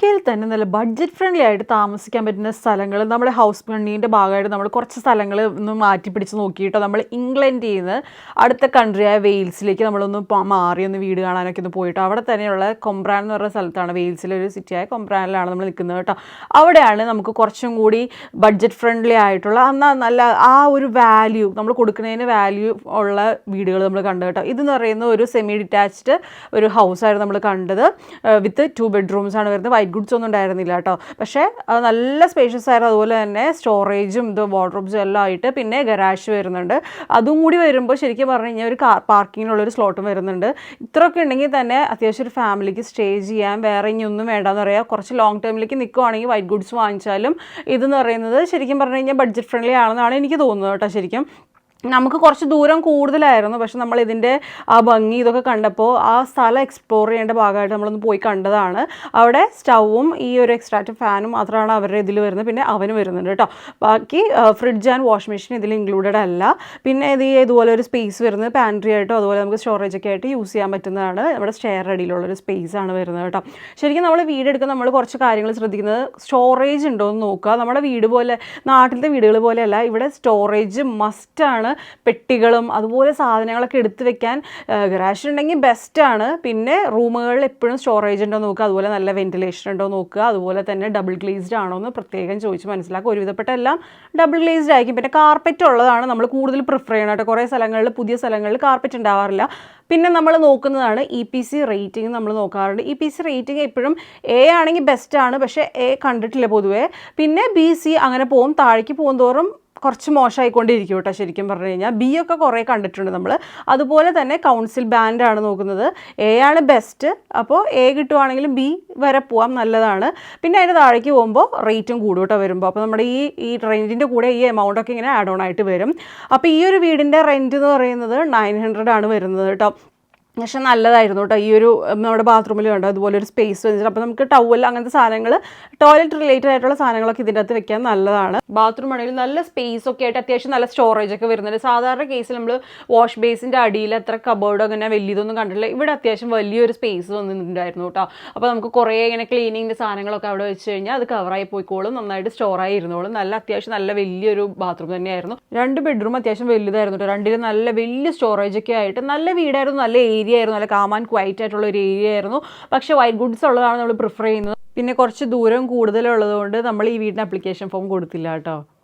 കെയിൽ തന്നെ നല്ല ബഡ്ജറ്റ് ഫ്രണ്ട്ലി ആയിട്ട് താമസിക്കാൻ പറ്റുന്ന സ്ഥലങ്ങൾ നമ്മുടെ ഹൗസ് മണ്ണീന്റെ ഭാഗമായിട്ട് നമ്മൾ കുറച്ച് സ്ഥലങ്ങൾ ഒന്ന് മാറ്റി പിടിച്ച് നോക്കിയിട്ടോ നമ്മൾ ഇംഗ്ലണ്ടിൽ നിന്ന് അടുത്ത കൺട്രിയായ വെയിൽസിലേക്ക് നമ്മളൊന്ന് മാറി ഒന്ന് വീട് കാണാനൊക്കെ ഒന്ന് പോയിട്ടോ. അവിടെ തന്നെയുള്ള കൊമ്പ്രാൻ എന്ന് പറയുന്ന സ്ഥലത്താണ് വെയിൽസിലെ ഒരു സിറ്റിയായ കൊമ്പ്രാനിലാണ് നമ്മൾ നിൽക്കുന്നത് കേട്ടോ. അവിടെയാണ് നമുക്ക് കുറച്ചും കൂടി ബഡ്ജറ്റ് ഫ്രണ്ട്ലി ആയിട്ടുള്ള എന്നാൽ നല്ല ആ ഒരു വാല്യൂ നമ്മൾ കൊടുക്കുന്നതിന് വാല്യൂ ഉള്ള വീടുകൾ നമ്മൾ കണ്ടു കേട്ടോ. ഇതെന്ന് പറയുന്ന ഒരു സെമി ഡിറ്റാച്ച്ഡ് ഒരു ഹൗസ് ഹൗസായിരുന്നു നമ്മൾ കണ്ടത്. വിത്ത് ടു ബെഡ്റൂംസ് ആണ് വരുന്നത്. വൈറ്റ് ഗുഡ്സ് ഒന്നും ഉണ്ടായിരുന്നില്ല കേട്ടോ. പക്ഷേ അത് നല്ല സ്പേഷ്യസ് ആയിരുന്നു. അതുപോലെ തന്നെ സ്റ്റോറേജും ഇത് വാർഡ്രോബ്സും എല്ലാം ആയിട്ട് പിന്നെ ഗരാഷ് വരുന്നുണ്ട്. അതും കൂടി വരുമ്പോൾ ശരിക്കും പറഞ്ഞു കഴിഞ്ഞാൽ ഒരു കാർ പാർക്കിങ്ങിനുള്ളൊരു സ്ലോട്ടും വരുന്നുണ്ട്. ഇത്രയൊക്കെ ഉണ്ടെങ്കിൽ തന്നെ അത്യാവശ്യം ഒരു ഫാമിലിക്ക് സ്റ്റേ ചെയ്യാൻ വേറെ ഇനി ഒന്നും വേണ്ടെന്ന് പറയാം. കുറച്ച് ലോങ് ടേമിലേക്ക് നിൽക്കുവാണെങ്കിൽ വൈറ്റ് ഗുഡ്സ് വാങ്ങിച്ചാലും ഇതെന്ന് പറയുന്നത് ശരിക്കും പറഞ്ഞു കഴിഞ്ഞാൽ ബഡ്ജറ്റ് ഫ്രണ്ട്ലി ആണെന്നാണ് എനിക്ക് തോന്നുന്നത് കേട്ടോ ശരിക്കും. നമുക്ക് കുറച്ച് ദൂരം കൂടുതലായിരുന്നു. പക്ഷെ നമ്മൾ ഇതിന്റെ ആ ഭംഗി ഇതൊക്കെ കണ്ടപ്പോൾ ആ സ്ഥലം എക്സ്പ്ലോർ ചെയ്യേണ്ട ഭാഗമായിട്ട് നമ്മളൊന്ന് പോയി കണ്ടതാണ്. അവിടെ സ്റ്റൗവും ഈ ഒരു എക്സ്ട്രാറ്റ് ഫാനും മാത്രമാണ് അവരുടെ ഇതിൽ വരുന്നത്. പിന്നെ അവന് വരുന്നുണ്ട് കേട്ടോ. ബാക്കി ഫ്രിഡ്ജ് ആൻഡ് വാഷിംഗ് മെഷീൻ ഇതിൽ ഇൻക്ലൂഡഡ് അല്ല. പിന്നെ ഇത് ഇതുപോലെ ഒരു സ്പേസ് വരുന്നത് പാൻട്രി ആയിട്ടോ അതുപോലെ നമുക്ക് സ്റ്റോറേജ് ഒക്കെ ആയിട്ട് യൂസ് ചെയ്യാൻ പറ്റുന്നതാണ്. നമ്മുടെ സ്റ്റെയർ അടിയിലുള്ള ഒരു സ്പേസ് ആണ് വരുന്നത് കേട്ടോ. ശരിക്കും നമ്മൾ വീട് എടുക്കുമ്പോൾ നമ്മൾ കുറച്ച് കാര്യങ്ങൾ ശ്രദ്ധിക്കുന്നത് സ്റ്റോറേജ് ഉണ്ടോ എന്ന് നോക്കുക. നമ്മുടെ വീട് പോലെ നാട്ടിലത്തെ വീടുകൾ പോലെയല്ല ഇവിടെ സ്റ്റോറേജ് മസ്റ്റാണ് പെട്ടികളും അതുപോലെ സാധനങ്ങളൊക്കെ എടുത്ത് വെക്കാൻ ഗ്രാഷൻ ഉണ്ടെങ്കിൽ ബെസ്റ്റാണ് പിന്നെ റൂമുകളിൽ എപ്പോഴും സ്റ്റോറേജ് ഉണ്ടോ നോക്കുക അതുപോലെ നല്ല വെന്റിലേഷൻ ഉണ്ടോ നോക്കുക അതുപോലെ തന്നെ ഡബിൾ ഗ്ലേസ്ഡ് ആണോ എന്ന് പ്രത്യേകം ചോദിച്ച് മനസ്സിലാക്കുക. ഒരുവിധപ്പെട്ട എല്ലാം ഡബിൾ ഗ്ലേസ്ഡ് ആയിരിക്കും. പിന്നെ കാർപ്പറ്റ് ഉള്ളതാണ് നമ്മൾ കൂടുതൽ പ്രിഫർ ചെയ്യണം കേട്ടോ. കുറേ സ്ഥലങ്ങളിൽ പുതിയ സ്ഥലങ്ങളിൽ കാർപ്പറ്റ് ഉണ്ടാവാറില്ല. പിന്നെ നമ്മൾ നോക്കുന്നതാണ് ഇ പി സി റേറ്റിംഗ് നമ്മൾ നോക്കാറുണ്ട്. ഇ പി സി റേറ്റിംഗ് എപ്പോഴും എ ആണെങ്കിൽ ബെസ്റ്റ് ആണ് പക്ഷേ എ കണ്ടിട്ടില്ല പൊതുവേ. പിന്നെ ബി സി അങ്ങനെ പോകും. താഴേക്ക് പോകും തോറും കുറച്ച് മോശമായിക്കൊണ്ടിരിക്കും കേട്ടോ ശരിക്കും പറഞ്ഞു കഴിഞ്ഞാൽ. ബി ഒക്കെ കുറേ കണ്ടിട്ടുണ്ട് നമ്മൾ അതുപോലെ തന്നെ കൗൺസിൽ ബാൻഡാണ് നോക്കുന്നത്. എ ആണ് ബെസ്റ്റ് അപ്പോൾ എ കിട്ടുവാണെങ്കിലും ബി വരെ പോവാം നല്ലതാണ്. പിന്നെ അതിന് താഴേക്ക് പോകുമ്പോൾ റേറ്റും കൂടും കേട്ടോ വരുമ്പോൾ. അപ്പോൾ നമ്മുടെ ഈ ഈ റെന്റിന്റെ കൂടെ ഈ എമൗണ്ട് ഒക്കെ ഇങ്ങനെ ആഡ് ഓൺ ആയിട്ട് വരും. അപ്പോൾ ഈ ഒരു വീടിന്റെ റെന്റ് എന്ന് പറയുന്നത് നയൻ ഹൺഡ്രഡ് ആണ് വരുന്നത് കേട്ടോ. പക്ഷെ നല്ലതായിരുന്നു കേട്ടോ. ഈ ഒരു നമ്മുടെ ബാത്റൂമിൽ കണ്ടോ? അതുപോലെ ഒരു സ്പേസ് വെച്ചിട്ട്. അപ്പോൾ നമുക്ക് ടവൽ അങ്ങനത്തെ സാധനങ്ങൾ ടോയ്ലറ്റ് റിലേറ്റഡ് ആയിട്ടുള്ള സാധനങ്ങളൊക്കെ ഇതിന്റെ അകത്ത് വെക്കാൻ നല്ലതാണ്. ബാത്റൂം ആണെങ്കിലും നല്ല സ്പേസ് ഒക്കെ ആയിട്ട് അത്യാവശ്യം നല്ല സ്റ്റോറേജ് ഒക്കെ വരുന്നുണ്ട്. സാധാരണ കേസിൽ നമ്മൾ വാഷ് ബേസിന്റെ അടിയിൽ അത്ര കബോർഡ് അങ്ങനെ വലിയതൊന്നും കണ്ടിട്ടില്ല. ഇവിടെ അത്യാവശ്യം വലിയൊരു സ്പേസ് വന്നിട്ടുണ്ടായിരുന്നു കേട്ടോ. അപ്പോൾ നമുക്ക് കുറേ ഇങ്ങനെ ക്ലീനിങ്ങിന്റെ സാധനങ്ങളൊക്കെ അവിടെ വെച്ച് കഴിഞ്ഞാൽ അത് കവറായി പോയിക്കോളും. നന്നായിട്ട് സ്റ്റോറായി ഇരുന്നോളും. നല്ല അത്യാവശ്യം നല്ല വലിയൊരു ബാത്റൂം തന്നെയായിരുന്നു. രണ്ട് ബെഡ്റൂം അത്യാവശ്യം വലുതായിരുന്നു കേട്ടോ. രണ്ടിലും നല്ല വലിയ സ്റ്റോറേജ് ഒക്കെ ആയിട്ട് നല്ല വീടായിരുന്നു. നല്ല ആയിരുന്നു അല്ലെങ്കിൽ കാമാൻ ക്വൈറ്റ് ആയിട്ടുള്ള ഒരു ഏരിയ ആയിരുന്നു. പക്ഷേ വൈറ്റ് ഗുഡ്സ് ഉള്ളതാണ് നമ്മൾ പ്രിഫർ ചെയ്യുന്നത്. പിന്നെ കുറച്ച് ദൂരം കൂടുതലുള്ളതുകൊണ്ട് നമ്മൾ ഈ വീടിന് അപ്ലിക്കേഷൻ ഫോം കൊടുത്തില്ല കേട്ടോ.